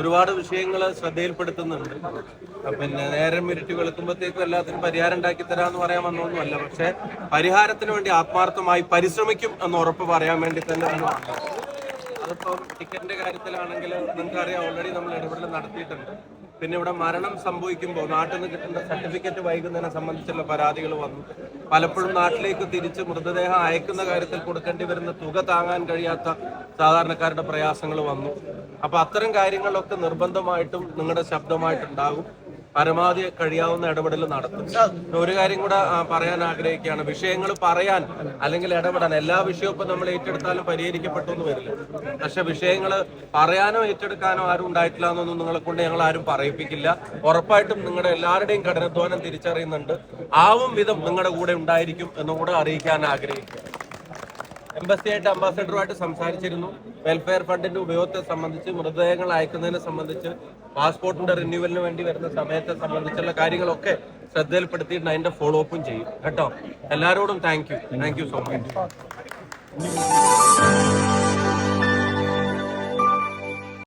ഒരുപാട് വിഷയങ്ങൾ ശ്രദ്ധയിൽപ്പെടുത്തുന്നുണ്ട്. പിന്നെ നേരം മിരിറ്റ് വെളുക്കുമ്പോഴത്തേക്കും എല്ലാത്തിനും പരിഹാരം ഉണ്ടാക്കി തരാമെന്ന് പറയാൻ വന്നൊന്നുമല്ല. പക്ഷെ പരിഹാരത്തിന് വേണ്ടി ആത്മാർത്ഥമായി പരിശ്രമിക്കും എന്ന് ഉറപ്പ് പറയാൻ വേണ്ടി തന്നെയാണ്. അതിപ്പം ടിക്കറ്റിന്റെ കാര്യത്തിലാണെങ്കിൽ നിങ്ങൾക്കറിയാം ഓൾറെഡി നമ്മൾ ഇടപെടൽ നടത്തിയിട്ടുണ്ട്. പിന്നെ ഇവിടെ മരണം സംഭവിക്കുമ്പോൾ നാട്ടിൽ നിന്ന് കിട്ടുന്ന സർട്ടിഫിക്കറ്റ് വൈകുന്നതിനെ സംബന്ധിച്ചുള്ള പരാതികൾ വന്നു. പലപ്പോഴും നാട്ടിലേക്ക് തിരിച്ച് മൃതദേഹം അയക്കുന്ന കാര്യത്തിൽ കൊടുക്കേണ്ടി വരുന്ന തുക താങ്ങാൻ കഴിയാത്ത സാധാരണക്കാരുടെ പ്രയാസങ്ങൾ വന്നു. അപ്പൊ അത്തരം കാര്യങ്ങളൊക്കെ നിർബന്ധമായിട്ടും നിങ്ങളുടെ ശബ്ദമായിട്ടുണ്ടാകും. പരമാവധി കഴിയാവുന്ന ഇടപെടൽ നടത്തും. ഒരു കാര്യം കൂടെ പറയാൻ ആഗ്രഹിക്കുകയാണ്. വിഷയങ്ങൾ പറയാൻ അല്ലെങ്കിൽ ഇടപെടാൻ എല്ലാ വിഷയവും ഇപ്പൊ നമ്മൾ ഏറ്റെടുത്താലും പരിഹരിക്കപ്പെട്ടു എന്ന് വരില്ല. പക്ഷെ വിഷയങ്ങൾ പറയാനോ ഏറ്റെടുക്കാനോ ആരും ഉണ്ടായിട്ടില്ല എന്നൊന്നും നിങ്ങളെ കൊണ്ട് ഞങ്ങൾ ആരും പറയിപ്പിക്കില്ല. ഉറപ്പായിട്ടും നിങ്ങളുടെ എല്ലാവരുടെയും കഠിനാധ്വാനം തിരിച്ചറിയുന്നുണ്ട്. ആവും വിധം നിങ്ങളുടെ കൂടെ ഉണ്ടായിരിക്കും എന്നും കൂടെ അറിയിക്കാൻ ആഗ്രഹിക്കുന്നു. എംബസിയായിട്ട് അംബാസഡറുമായിട്ട് സംസാരിച്ചിരുന്നു. വെൽഫെയർ ഫണ്ടിന്റെ ഉപയോഗത്തെ സംബന്ധിച്ച് മൃതദേഹങ്ങൾ അയക്കുന്നതിനെ സംബന്ധിച്ച് പാസ്പോർട്ടിന്റെ റിന്യൂവലിന് വേണ്ടി വരുന്ന സമയത്തെ സംബന്ധിച്ചുള്ള കാര്യങ്ങളൊക്കെ ശ്രദ്ധയിൽപ്പെടുത്തിയിട്ട് അതിന്റെ ഫോളോ അപ്പും ചെയ്യും. കേട്ടോ? എല്ലാവരോടും thank you thank you so much